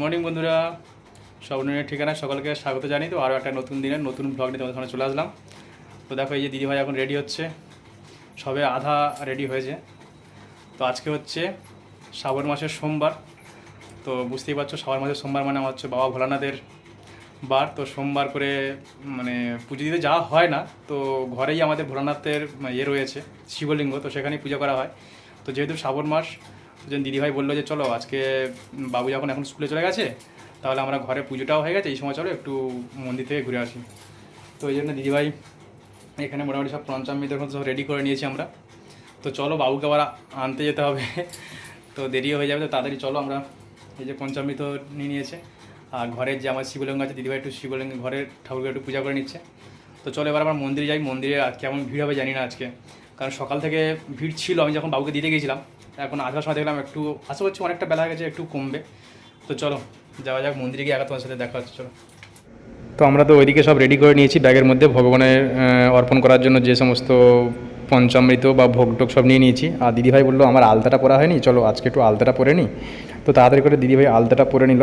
Morning বন্ধুরা। সব স্বপ্নের ঠিকানায় সকলকে স্বাগত জানি তো আরও একটা নতুন দিনের নতুন ব্লগ নিয়ে তোমাদের সামনে চলে আসলাম। তো দেখো, এই যে দিদিভাই এখন রেডি হচ্ছে। সবে আধা রেডি হয়েছে। তো আজকে হচ্ছে শ্রাবণ মাসের সোমবার। তো বুঝতেই পারছ, শ্রাবণ মাসের সোমবার মানে আমার হচ্ছে বাবা ভোলানাথের বার। তো সোমবার করে মানে পুজো দিতে যাওয়া হয় না। তো ঘরেই আমাদের ভোলানাথের ইয়ে রয়েছে, শিবলিঙ্গ। তো সেখানেই পূজা করা হয়। তো যেহেতু শ্রাবণ মাস দুজন দিদিভাই বলল যে, চলো আজকে বাবু যখন এখন স্কুলে চলে গেছে, তাহলে আমরা ঘরে পুজোটাও হয়ে গেছে, এই সময় চলো একটু মন্দির থেকে ঘুরে আসি। তো এই জন্য দিদিভাই এখানে মোটামুটি সব পঞ্চামৃতের মতো সব রেডি করে নিয়েছি আমরা। তো চলো বাবুকে আবার আনতে যেতে হবে। তো দেরিও হয়ে যাবে, তো তাড়াতাড়ি চলো আমরা। এই যে পঞ্চামৃত নিয়ে নিয়েছে, আর ঘরের যে আমার শিবলিঙ্গ আছে, দিদিভাই একটু শিবলিঙ্গ ঘরের ঠাকুরকে একটু পূজা করে নিচ্ছে। তো চলো এবার আমরা মন্দিরে যাই। মন্দিরে কেমন ভিড় হবে জানি না আজকে। কারণ সকাল থেকে ভিড় ছিল আমি যখন বাবুকে দিতে গেছিলাম এখন আসার সময় দেখলাম একটু আশা করছি অনেকটা বেলা গেছে একটু কমবে। তো চলো যাওয়া যাক মন্দিরে গিয়ে আগে তোমার সাথে দেখা হচ্ছে চলো। তো আমরা তো ওইদিকে সব রেডি করে নিয়েছি ব্যাগের মধ্যে ভগবানের অর্পণ করার জন্য যে সমস্ত পঞ্চামৃত বা ভোগ টোগ সব নিয়ে নিয়েছি। আর দিদিভাই বলল আমার আলতাটা পরা হয়নি চলো আজকে একটু আলতাটা পরে নিই। তো তাড়াতাড়ি করে দিদিভাই আলতাটা পরে নিল।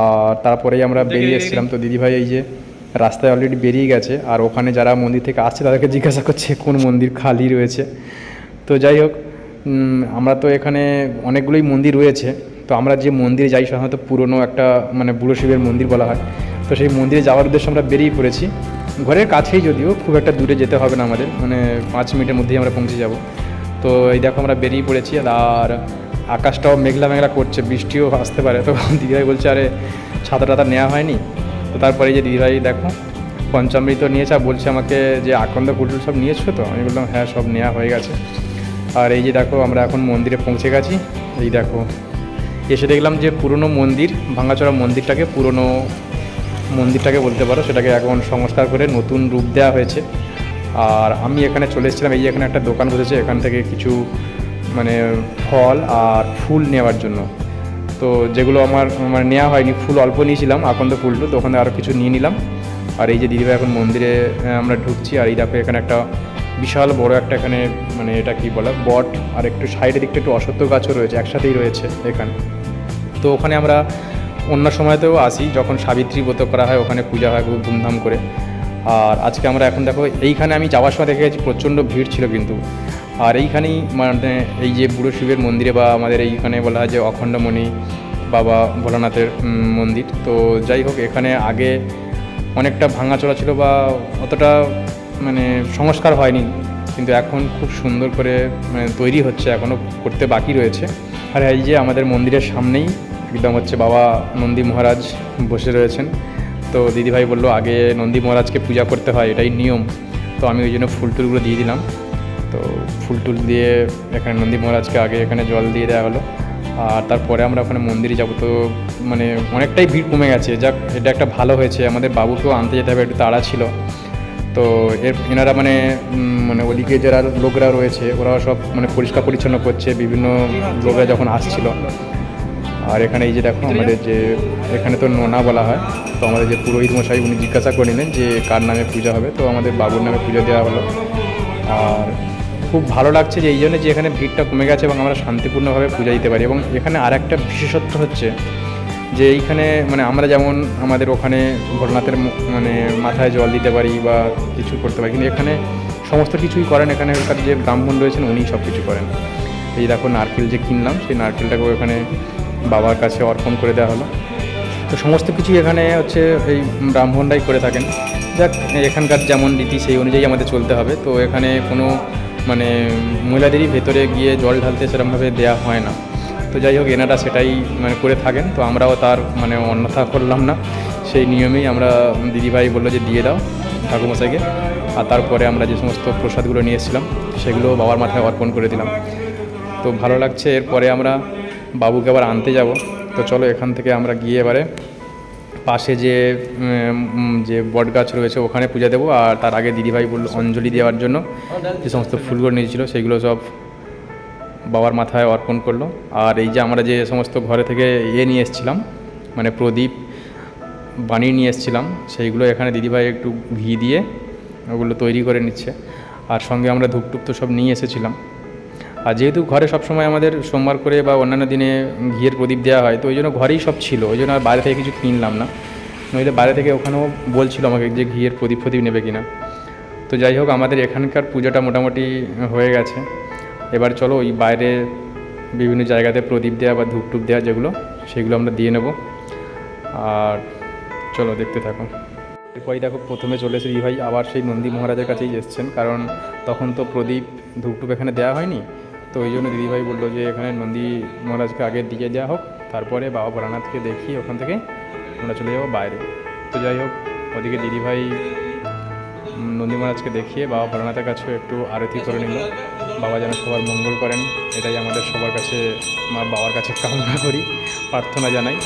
আর তারপরেই আমরা বেরিয়ে এসেছিলাম। তো দিদিভাই এই যে রাস্তায় অলরেডি বেরিয়ে গেছে। আর ওখানে যারা মন্দির থেকে আসছে, তাদেরকে জিজ্ঞাসা করছে, কোন মন্দির খালি রয়েছে? তো যাই হোক আমরা তো এখানে অনেকগুলোই মন্দির রয়েছে। তো আমরা যে মন্দিরে যাই, সাধারণত পুরনো একটা মানে বুড়ো শিবের মন্দির বলা হয়। তো সেই মন্দিরে যাওয়ার উদ্দেশ্যে আমরা বেরিয়ে পড়েছি। ঘরের কাছেই যদিও খুব একটা দূরে যেতে হবে না আমাদের মানে পাঁচ মিনিটের মধ্যেই আমরা পৌঁছে যাব। তো এই দেখো আমরা বেরিয়ে পড়েছি, আর আকাশটাও মেঘলা মেঘলা করছে, বৃষ্টিও আসতে পারে। তো দিদিভাই বলছে, আরে ছাতা টাতা নেওয়া হয়নি। তো তারপরে যে দিদিভাই দেখো, পঞ্চামৃত নিয়েছে আর বলছে আমাকে যে আকন্দ কুটুল সব নিয়েছো তো? আমি বললাম হ্যাঁ সব নেওয়া হয়ে গেছে। আর এই যে দেখো, আমরা এখন মন্দিরে পৌঁছে গেছি। এই দেখো, এসে দেখলাম যে পুরনো মন্দির ভাঙাচোরা মন্দিরটাকে পুরনো মন্দিরটাকে বলতে পারো, সেটাকে এখন সংস্কার করে নতুন রূপ দেওয়া হয়েছে। আর আমি এখানে চলে এসেছিলাম, এই এখানে একটা দোকান বসেছে, এখান থেকে কিছু মানে ফল আর ফুল নেওয়ার জন্য। তো যেগুলো আমার মানে নেওয়া হয়নি, ফুল অল্প নিয়েছিলাম, আকন্দ ফুলটো, তো ওখানে আরও কিছু নিয়ে নিলাম। আর এই যে দিদিভাই এখন মন্দিরে আমরা ঢুকছি, আর এই দেখো এখানে একটা বিশাল বড় একটা এখানে মানে এটা কি বলে, বট, আর একটু সাইডের দিকটা একটু অসত্য গাছও রয়েছে, একসাথেই রয়েছে এখানে। তো ওখানে আমরা অন্য সময়তেও আসি, যখন সাবিত্রী ব্রত করা হয়, ওখানে পূজা হয় খুব ধুমধাম করে। আর আজকে আমরা এখন দেখো, এইখানে আমি যাওয়ার সময় দেখে গেছি প্রচণ্ড ভিড় ছিল কিন্তু। আর এইখানেই মানে এই যে বুড়ো শিবের মন্দিরে বা আমাদের এইখানে বলা হয় যে অখণ্ডমণি বাবা ভোলানাথের মন্দির। তো যাই হোক, এখানে আগে অনেকটা ভাঙাচোরা ছিল বা অতটা মানে সংস্কার হয়নি, কিন্তু এখন খুব সুন্দর করে মানে তৈরি হচ্ছে এখনও করতে বাকি রয়েছে। আর এই যে আমাদের মন্দিরের সামনেই একদম হচ্ছে বাবা নন্দী মহারাজ বসে রয়েছেন। তো দিদিভাই বলল, আগে নন্দী মহারাজকে পূজা করতে হয়, এটাই নিয়ম। তো আমি ওই জন্য ফুল টুলগুলো দিয়ে দিলাম। তো ফুল টুল দিয়ে এখানে নন্দী মহারাজকে আগে এখানে জল দিয়ে দেওয়া হলো। আর তারপরে আমরা ওখানে মন্দিরে যাব তো মানে অনেকটাই ভিড় কমে গেছে। যাক, এটা একটা ভালো হয়েছে। আমাদের বাবুকেও আনতে যেতে হবে, একটু তাড়া ছিল। তো এর এনারা মানে মানে ওদিকে যারা লোকরা রয়েছে ওরা সব মানে পরিষ্কার পরিচ্ছন্ন করছে, বিভিন্ন লোকরা যখন আসছিল। আর এখানে এই যে দেখো, আমাদের যে এখানে তো নোনা বলা হয়। তো আমাদের যে পুরোহিত মশাই, উনি জিজ্ঞাসা করে নিলেন যে কার নামে পূজা হবে। তো আমাদের বাবুর নামে পুজো দেওয়া হলো। আর খুব ভালো লাগছে যে এই জন্য যে এখানে ভিড়টা কমে গেছে এবং আমরা শান্তিপূর্ণভাবে পূজা দিতে পারি এবং এখানে আর একটা বিশেষত্ব হচ্ছে যে এইখানে মানে আমরা যেমন আমাদের ওখানে ভোলনাথের মানে মাথায় জল দিতে পারি বা কিছু করতে পারি, কিন্তু এখানে সমস্ত কিছুই করেন। এখানে এখানেকার যে ব্রাহ্মণ রয়েছেন উনি সব কিছু করেন। এই দেখো নারকেল যে কিনলাম, সেই নারকেলটাকেও এখানে বাবার কাছে অর্পণ করে দেওয়া হলো। তো সমস্ত কিছুই এখানে হচ্ছে এই ব্রাহ্মণরাই করে থাকেন। যাক, এখানকার যেমন রীতি সেই অনুযায়ী আমাদের চলতে হবে। তো এখানে কোনো মানে মহিলাদেরই ভেতরে গিয়ে জল ঢালতে সেরকমভাবে দেওয়া হয় না। তো যাই হোক, এনারা সেটাই মানে করে থাকেন। তো আমরাও তার মানে অন্যথা করলাম না। সেই নিয়মেই আমরা দিদিভাই বলল যে, দিয়ে দাও ঠাকুমশাইকে আর তারপরে আমরা যে সমস্ত প্রসাদগুলো নিয়ে এসেছিলাম, সেগুলো বাবার মাথায় অর্পণ করে দিলাম। তো ভালো লাগছে। এরপরে আমরা বাবুকে আবার আনতে যাব। তো চলো এখান থেকে আমরা গিয়ে এবারে পাশে যে যে বট গাছ রয়েছে ওখানে পূজা দেবো। আর তার আগে দিদিভাই বলল অঞ্জলি দেওয়ার জন্য। যে সমস্ত ফুলগুলো নিয়েছিল সেগুলো সব বাবার মাথায় অর্পণ করল। আর এই যে আমরা যে সমস্ত ঘরে থেকে ইয়ে নিয়ে এসেছিলাম মানে প্রদীপ বানিয়ে নিয়ে এসেছিলাম, সেইগুলো এখানে দিদিভাই একটু ঘি দিয়ে ওগুলো তৈরি করে নিচ্ছে। আর সঙ্গে আমরা ধূপটুপ তো সব নিয়ে এসেছিলাম। আর যেহেতু ঘরে সবসময় আমাদের সোমবার করে বা অন্যান্য দিনে ঘিয়ের প্রদীপ দেওয়া হয়, তো ওই জন্য ঘরেই সব ছিল, ওই জন্য আর বাইরে থেকে কিছু কিনলাম না। নইলে বাইরে থেকে ওখানেও বলছিল আমাকে যে ঘিয়ের প্রদীপ প্রদীপ নেবে কিনা। তো যাই হোক, আমাদের এখানকার পুজোটা মোটামুটি হয়ে গেছে। এবার চলো ওই বাইরে বিভিন্ন জায়গাতে প্রদীপ দেওয়া বা ধূপটুপ দেওয়া যেগুলো, সেগুলো আমরা দিয়ে নেব। আর চলো দেখতে থাকো। এরপরই দেখো প্রথমে চলে এসে ভাই আবার সেই নন্দী মহারাজের কাছেই এসছেন, কারণ তখন তো প্রদীপ ধূপটুপ এখানে দেওয়া হয়নি। ওই জন্য দিদিভাই বলল যে এখানে নন্দী মহারাজকে আগে দিকে দেওয়া হোক, তারপরে বাবা ভোলানাথকে দেখি ওখান থেকে আমরা চলে যাব বাইরে। তো যাই হোক, ওদিকে দিদিভাই নন্দী মহারাজকে দেখিয়ে বাবা ভোলানাথের কাছেও একটু আরতি করে নিল। বাবা যেন সবার মঙ্গল করেন, এটাই আমাদের সবার কাছে আমার বাবার কাছে কামনা করি, প্রার্থনা জানাই।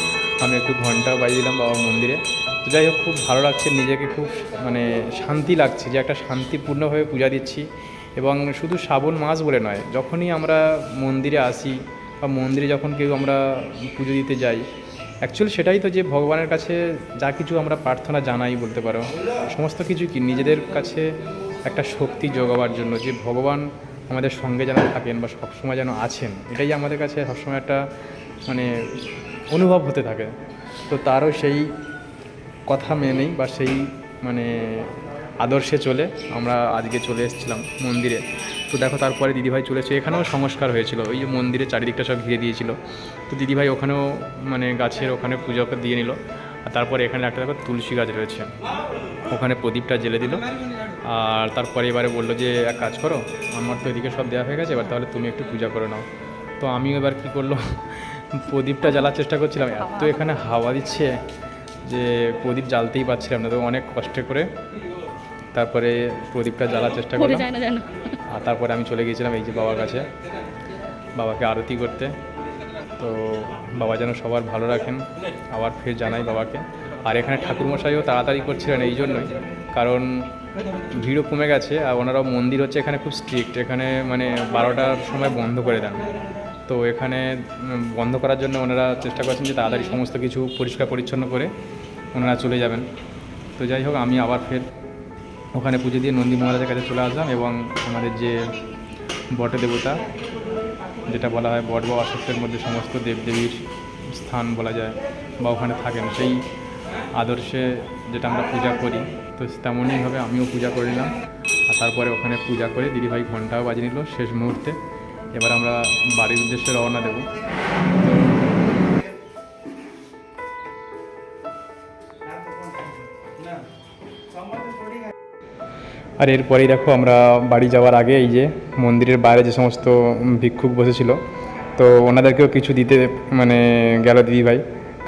আমি একটু ঘণ্টা বাজিয়ে দিলাম বাবার মন্দিরে। তো যাই হোক, খুব ভালো লাগছে, নিজেকে খুব মানে শান্তি লাগছে, যে একটা শান্তিপূর্ণভাবে পূজা দিচ্ছি। এবং শুধু শ্রাবণ মাস বলে নয়, যখনই আমরা মন্দিরে আসি বা মন্দিরে যখন কেউ আমরা পুজো দিতে যাই অ্যাকচুয়ালি সেটাই তো যে ভগবানের কাছে যা কিছু আমরা প্রার্থনা জানাই বলতে পারো, সমস্ত কিছু কি নিজেদের কাছে একটা শক্তি যোগাবার জন্য যে ভগবান আমাদের সঙ্গে যেন থাকেন বা সবসময় যেন আছেন, এটাই আমাদের কাছে সবসময় একটা মানে অনুভব হতে থাকে। তো তারও সেই কথা মেনেই বা সেই মানে আদর্শে চলে আমরা আজকে চলে এসেছিলাম মন্দিরে। তো দেখো তারপরে দিদিভাই চলেছে, এখানেও সংস্কার হয়েছিল, ওই যে মন্দিরে চারিদিকটা সব ঘিরে দিয়েছিল। তো দিদিভাই ওখানেও মানে গাছের ওখানে পুজো দিয়ে নিল, আর তারপরে এখানে একটা দেখো তুলসী গাছ রয়েছে। ওখানে প্রদীপটা জেলে দিল, আর তারপরে এবারে বলল যে, এক কাজ করো, আমার তো এদিকে সব দেওয়া হয়ে গেছে, এবার তাহলে তুমি একটু পূজা করে নাও। তো আমিও এবার কী করল, প্রদীপটা জ্বালার চেষ্টা করছিলাম, এত এখানে হাওয়া দিচ্ছে যে প্রদীপ জ্বালতেই পারছিলাম না, তো অনেক কষ্ট করে তারপরে প্রদীপটা জ্বালার চেষ্টা করলাম। যেন। আর তারপরে আমি চলে গিয়েছিলাম এই যে বাবার কাছে বাবাকে আরতি করতে। তো বাবা যেন সবার ভালো রাখেন আবার ফের জানাই বাবাকে। আর এখানে ঠাকুরমশাইও তাড়াতাড়ি করছিলেন এই জন্যই কারণ ভিড়ও কমে গেছে আর ওনারাও মন্দির হচ্ছে এখানে খুব স্ট্রিক্ট এখানে মানে বারোটার সময় বন্ধ করে দেন। তো এখানে বন্ধ করার জন্য ওনারা চেষ্টা করছেন যে তাড়াতাড়ি সমস্ত কিছু পরিষ্কার পরিচ্ছন্ন করে ওনারা চলে যাবেন। তো যাই হোক আমি আবার ফের ওখানে পুজো দিয়ে নন্দী মহারাজের কাছে চলে আসলাম এবং আমাদের যে বট দেবতা, যেটা বলা হয় বট বা অশ্বত্থের মধ্যে সমস্ত দেবদেবীর স্থান বলা যায় বা ওখানে থাকেন, সেই আদর্শে যেটা আমরা পূজা করি, তো তেমনইভাবে আমিও পূজা করে নিলাম। আর তারপরে ওখানে পূজা করে দিদিভাই ঘন্টাও বাজিয়ে নিল শেষ মুহূর্তে। এবার আমরা বাড়ির উদ্দেশ্যে রওনা দেবো। আর এরপরেই দেখো আমরা বাড়ি যাওয়ার আগে এই যে মন্দিরের বাইরে যে সমস্ত ভিক্ষুক বসেছিল, তো ওনাদেরকেও কিছু দিতে মানে গেল দিদিভাই।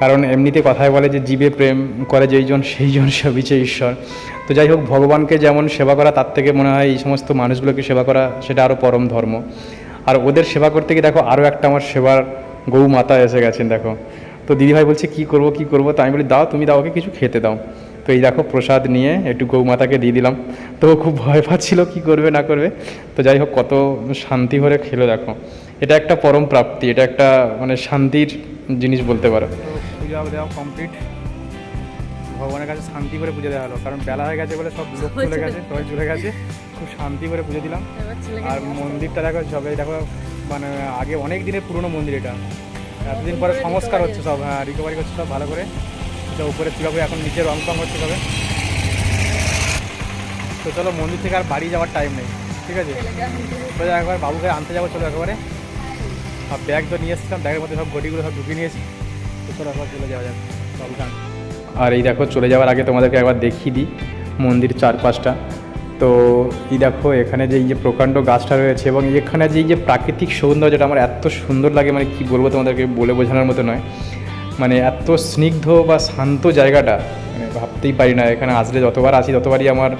কারণ এমনিতে কথায় বলে যে জীবে প্রেম করে যেইজন, সেইজন সবিচে ঈশ্বর। তো যাই হোক, ভগবানকে যেমন সেবা করা, তার থেকে মনে হয় এই সমস্ত মানুষগুলোকে সেবা করা, সেটা আরও পরম ধর্ম। আর ওদের সেবা করতে গিয়ে দেখো আরও একটা আমার সেবার গৌ মাতা এসে গেছেন, দেখো। তো দিদিভাই বলছে, কি করব কি করব? তো আমি বলি, দাও, তুমি দাও, ওকে কিছু খেতে দাও। তো এই দেখো প্রসাদ নিয়ে একটু গৌমাতাকে দিয়ে দিলাম। তো খুব ভয় পাচ্ছিল কি করবে না করবে। তো যাই হোক কত শান্তি ভরে খেলো দেখো। এটা একটা পরম প্রাপ্তি এটা একটা মানে শান্তির জিনিস বলতে পারো। পূজা দেওয়া কমপ্লিট ভগবানের কাছে শান্তি করে পুজো দেওয়া হলো কারণ বেলা হয়ে গেছে বলে সব লোক চলে গেছে সবাই চলে গেছে। খুব শান্তি করে পুজো দিলাম। আর মন্দিরটা দেখো সবাই দেখো মানে আগে অনেক দিনের পুরনো মন্দির এটা। এতদিন পরে সংস্কার হচ্ছে সব হ্যাঁ রিকভারি করছে সব ভালো করে। এটা উপরে চূড়াপুরি এখন নিচে রং টং হচ্ছে সবে তো চলো মন্দির থেকে আর বাড়ি যাওয়ার টাইম নেই, ঠিক আছে? তো একবার বাবুকে আনতে যাব, চলো একেবারে। আর ব্যাগ তো নিয়ে এসেছিলাম ব্যাগের মধ্যে সব গটিগুলো সব ঢুকিয়ে নিয়েছি তো চলো একবার চলে যাওয়া যাবে বাবুকে। আর এই দেখো, চলে যাওয়ার আগে তোমাদেরকে একবার দেখিয়ে দিই মন্দির চারপাশটা। তো এই দেখো, এখানে যে এই যে প্রকাণ্ড গাছটা রয়েছে এবং এখানে যে এই যে প্রাকৃতিক সৌন্দর্য যেটা আমার এত সুন্দর লাগে মানে কি বলব তোমাদেরকে, বলে বোঝানোর মতো নয়। মানে এত স্নিগ্ধ বা শান্ত জায়গাটা মানে ভাবতেই পারি না এখানে আসলে যতবার আসি ততবারই আমার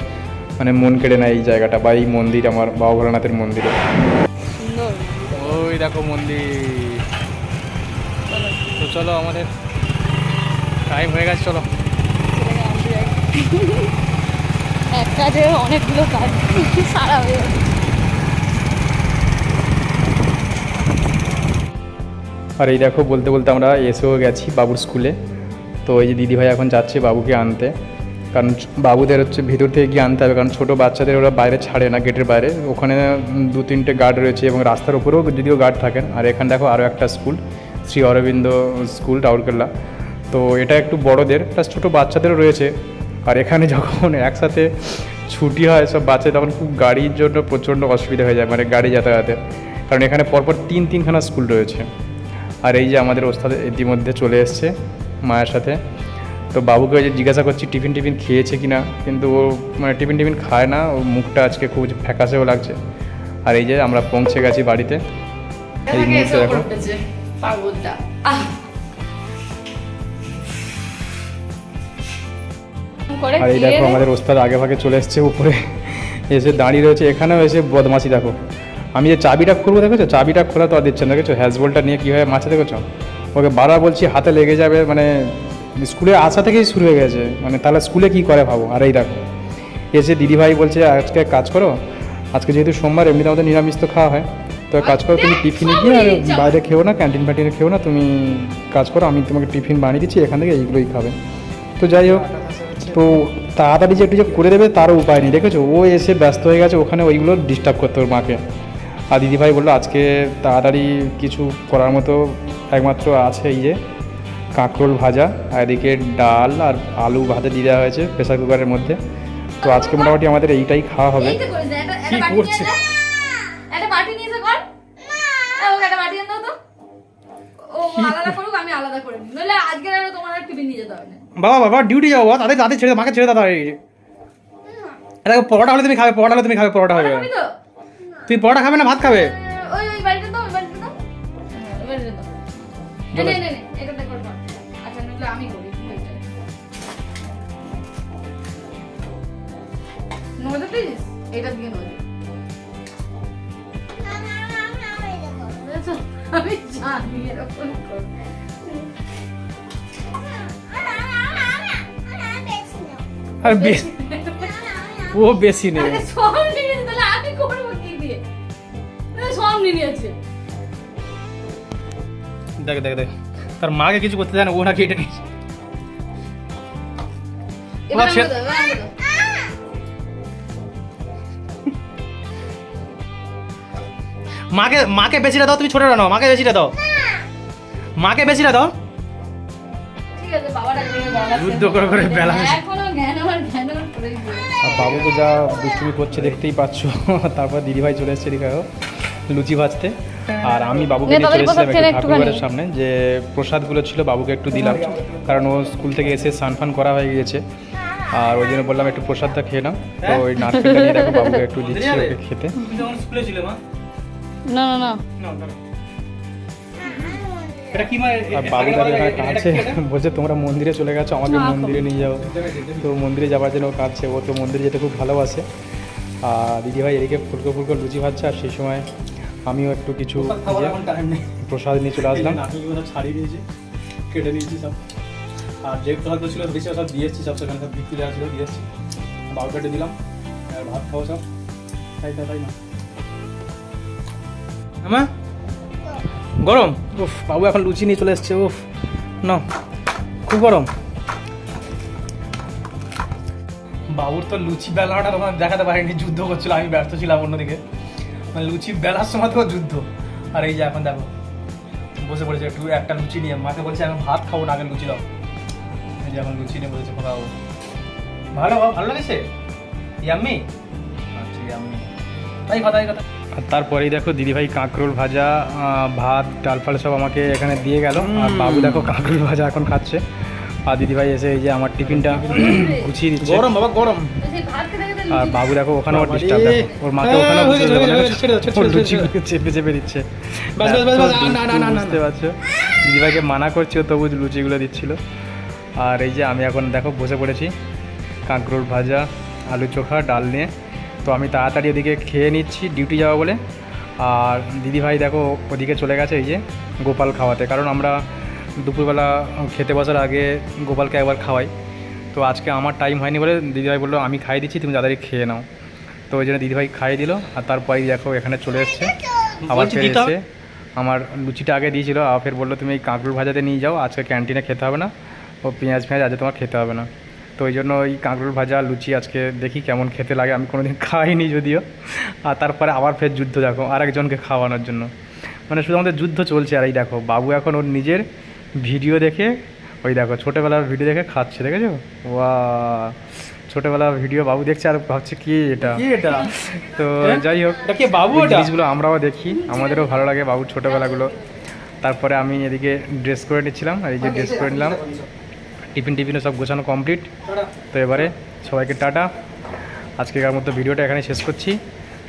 মানে মন কেড়ে নেয় এই জায়গাটা বা এই মন্দির আমার বাবা ভোলানাথের মন্দিরে। সুন্দর। ওই দেখো মন্দির। তো চলো আমাদের টাইম হয়ে গেছে চলো। চলে গেলাম direct। এক কাজে অনেকগুলো কাজ সারা হয়ে গেছে। আর এই দেখো, বলতে বলতে আমরা এসেও গেছি বাবুর স্কুলে। তো এই যে দিদিভাই এখন যাচ্ছে বাবুকে আনতে। কারণ বাবুদের হচ্ছে ভিতর থেকে গিয়ে আনতে হবে, কারণ ছোটো বাচ্চাদের ওরা বাইরে ছাড়ে না গেটের বাইরে। ওখানে দু তিনটে গার্ড রয়েছে এবং রাস্তার উপরেও যদিও গার্ড থাকেন। আর এখানে দেখো আরও একটা স্কুল শ্রী অরবিন্দ স্কুল রাউরকেল্লা। তো এটা একটু বড়দের প্লাস ছোটো বাচ্চাদেরও রয়েছে। আর এখানে যখন একসাথে ছুটি হয় সব বাচ্চা তখন খুব গাড়ির জন্য প্রচণ্ড অসুবিধা হয়ে যায় মানে গাড়ি যাতায়াতে কারণ এখানে পরপর তিন তিনখানা স্কুল রয়েছে। আর এই যে আমাদের ওস্তাদ ইতিমধ্যে চলে এসছে মায়ের সাথে। তো বাবুকে ওই যে জিজ্ঞাসা করছি টিফিন টিফিন খেয়েছে কি না কিন্তু ও মানে টিফিন টিফিন খায় না ওর মুখটা আজকে খুব ফ্যাকাশেও লাগছে। আর এই যে আমরা পৌঁছে গেছি বাড়িতে। এই মুহূর্তে দেখো। আর এই দেখো আমাদের ওস্তাদ আগে ভাগে চলে এসছে উপরে। এসে দাঁড়িয়ে রয়েছে এখানেও এসে বদমাসি দেখো। আমি যে চাবিটা খুলবো দেখেছ? চাবিটা খোলা তো আর দিচ্ছে না দেখেছ? হ্যাজবলটা নিয়ে কীভাবে মাছে দেখেছ? ওকে বারবার বলছি হাতে লেগে যাবে মানে স্কুলে আসা থেকেই শুরু হয়ে গেছে। মানে তাহলে স্কুলে কি করে ভাবো? আর এই দেখো এসে দিদিভাই বলছে আজকে কাজ করো আজকে যেহেতু সোমবার এমনিতে আমাদের নিরামিষ তো খাওয়া হয়। তো কাজ করো তুমি টিফিনে গিয়ে আর বাইরে খেও না ক্যান্টিন ফ্যান্টিনে খেও না তুমি কাজ করো আমি তোমাকে টিফিন বানিয়ে দিচ্ছি এখান থেকে এইগুলোই খাবে। তো যাই হোক তো তাড়াতাড়ি যে একটু যে করে দেবে তারও উপায় নেই দেখেছ? ও এসে ব্যস্ত হয়ে গেছে ওখানে ওইগুলো ডিস্টার্ব করতে ওর মাকে। আর দিদিভাই বলল আজকে তাড়াতাড়ি কিছু করার মতো একমাত্র আছে এই যে কাঁকরোল ভাজা আর এদিকে ডাল আর আলু ভাতে দিয়ে দেওয়া হয়েছে প্রেসার কুকারের মধ্যে তো আজকে মোটামুটি আমাদের এইটাই খাওয়া হবে কি করছে? নিয়ে যা। একটা বাটি নিয়ে এসে কর। এ, ওকে একটা বাটি এনে দাও তো। ও আলাদা করুক, আমি আলাদা করে নিই। আজকে তোমার আর নিয়ে যেতে হবে বাবা বাবা ডিউটি যাব তাদের তাদের ছেড়ে মাকে ছেড়ে দাদা পরোটা হলে তুমি খাবে পরোটা হলে তুমি খাবে পরোটা হবে খাবি তো? পরোটা খাবে না ভাত খাবে ওই ওই বাড়িটা দাও, ওই বাড়িটা দাও। হ্যাঁ, ওই বাড়িটা দাও। নে, নে, নে, এটাতে কর, কর। আচ্ছা, নইলে আমি করি, নজর দিস? এটা দিয়ে নজর। আমি জানি এরকম করবে। আর বেশ ও বেশি নেই নিয়েছে। দেখ দেখ দেখ। তার মাকে কিছু করতে দেয় না ও নাকি এটা নিয়েছে। মাকে মাকে বেশিটা দাও তুমি ছোটটা নাও মাকে বেশিটা দাও। মাকে বেশিটা দাও। যুদ্ধ করে করে বেলা। আর বাবু তো যা দুষ্টুমি করছে দেখতেই পাচ্ছ। তারপর দিদিভাই চলে এসছে এদিকে লুচি ভাজতে। আর আমি বাবুকে নে, নিয়ে চলে এসেছিলাম একটু সামনে। যে প্রসাদগুলো ছিল বাবুকে একটু দিলাম। কারণ ও স্কুল থেকে এসে স্নান করা হয়ে গিয়েছে। আর ওই জন্য বললাম একটু প্রসাদটা খেয়ে নাও। তো ওই নারকেলটা নিয়ে দেখো বাবুকে একটু দিচ্ছি ওকে খেতে। না না না। বাবু দাদা এখানে কাঁদছে। বলছে তোমরা মন্দিরে চলে গেছো আমাকে মন্দিরে নিয়ে যাও। তো মন্দিরে যাওয়ার জন্য ও কাঁদছে। ও তো মন্দিরে যেতে খুব ভালোবাসে। আর দিদিভাই এদিকে ফুলকো ফুলকো লুচি ভাজছে। আর সেই সময় আমিও একটু কিছু এই টাইম নেই। প্রসাদ নিয়ে চলে আসলাম। ছাড়িয়ে দিয়েছি কেটে নিয়েছি সব। আর যে প্রসাদগুলো ছিল বেশি সব দিয়ে এসেছি সব সেখানে সব বিক্রি দেওয়া ছিল দিয়ে এসেছি বাবু কেটে দিলাম আর ভাত খাব সব। তাই তাই তাই না? আমা গরম? উফ বাবু এখন লুচি নিয়ে চলে এসছে উফ না খুব গরম। বাবুর তো লুচি বেলাটা তখন দেখাতে পারিনি যুদ্ধ করছিল আমি ব্যস্ত ছিলাম অন্যদিকে। মানে লুচি বেলার সময় তো যুদ্ধ। আর এই যে এখন দেখো বসে পড়েছে একটু একটা লুচি নিয়ে। মাকে বলছে আমি ভাত খাব না আগে লুচি দাও। এই যে এখন লুচি নিয়ে বলেছে ভালো ভালো লেগেছে? ইয়াম্মি? আচ্ছা ইয়াম্মি। তাই কথা এই কথা। আর তারপরেই দেখো দিদিভাই কাঁকরোল ভাজা ভাত ডাল ফাল সব আমাকে এখানে দিয়ে গেল। আর বাবু দেখো কাঁকরোল ভাজা এখন খাচ্ছে। আর দিদিভাই এসে এই যে আমার টিফিনটা গুছিয়ে দিচ্ছে। গরম বাবা গরম। আর বাবু দেখো ওখানে ওর ডিস্টার্ব দেখো। ওর মাকে হ্যাঁ, ওখানে চেপে চেপে দিচ্ছে বাস, বাস, বাস, বাস, না, না, না, না, না। বুঝতে পারছ? দিদিভাইকে মানা করছি ও তবু লুচিগুলো দিচ্ছিল। আর এই যে আমি এখন দেখো বসে পড়েছি। কাঁকরোল ভাজা আলু চোখা ডাল নিয়ে। তো আমি তাড়াতাড়ি ওদিকে খেয়ে নিচ্ছি ডিউটি যাওয়া বলে। আর দিদিভাই দেখো ওদিকে চলে গেছে এই যে গোপাল খাওয়াতে। কারণ আমরা দুপুরবেলা খেতে বসার আগে গোপালকে একবার খাওয়াই। তো আজকে আমার টাইম হয়নি বলে দিদিভাই বলল আমি খাইয়ে দিচ্ছি তুমি তাড়াতাড়ি খেয়ে নাও। তো ওই জন্য দিদিভাই খাইয়ে দিল আর তারপরেই দেখো এখানে চলে এসছে। আবার ফের দিতে হবে? এসে আমার লুচিটা আগে দিয়েছিল আর ফের বলল তুমি এই কাঁকরুল ভাজাতে নিয়ে যাও আজকে ক্যান্টিনে খেতে হবে না। ও পেঁয়াজ ফেঁয়াজ আজকে তোমার খেতে হবে না। তো ওই জন্য ওই কাঁকরোল ভাজা লুচি আজকে দেখি কেমন খেতে লাগে আমি কোনোদিন খাইনি যদিও। আর তারপরে আবার ফের যুদ্ধ দেখো আরেকজনকে খাওয়ানোর জন্য। মানে শুধু আমাদের যুদ্ধ চলছে আর এই দেখো বাবু এখন ওর নিজের ভিডিও দেখে ওই দেখো ছোটোবেলার ভিডিও দেখে খাচ্ছে দেখেছ? ওয়া ছোটোবেলার ভিডিও বাবু দেখছে আর ভাবছে কি এটা? কি এটা? তো হ্যাঁ? যাই হোক কে বাবু জিনিসগুলো আমরাও দেখি আমাদেরও ভালো লাগে বাবুর ছোটোবেলাগুলো। তারপরে আমি এদিকে ড্রেস করে নিচ্ছিলাম আর এই যে ড্রেস করে নিলাম টিফিন টিফিনও সব গোছানো কমপ্লিট তো এবারে সবাইকে টাটা। আজকেকার মতো ভিডিওটা এখানে শেষ করছি।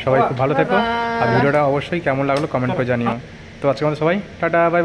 সবাই খুব ভালো থেকো আর ভিডিওটা অবশ্যই কেমন লাগল কমেন্ট করে জানিও। তো আজকে আমাদের সবাই টাটা বাই।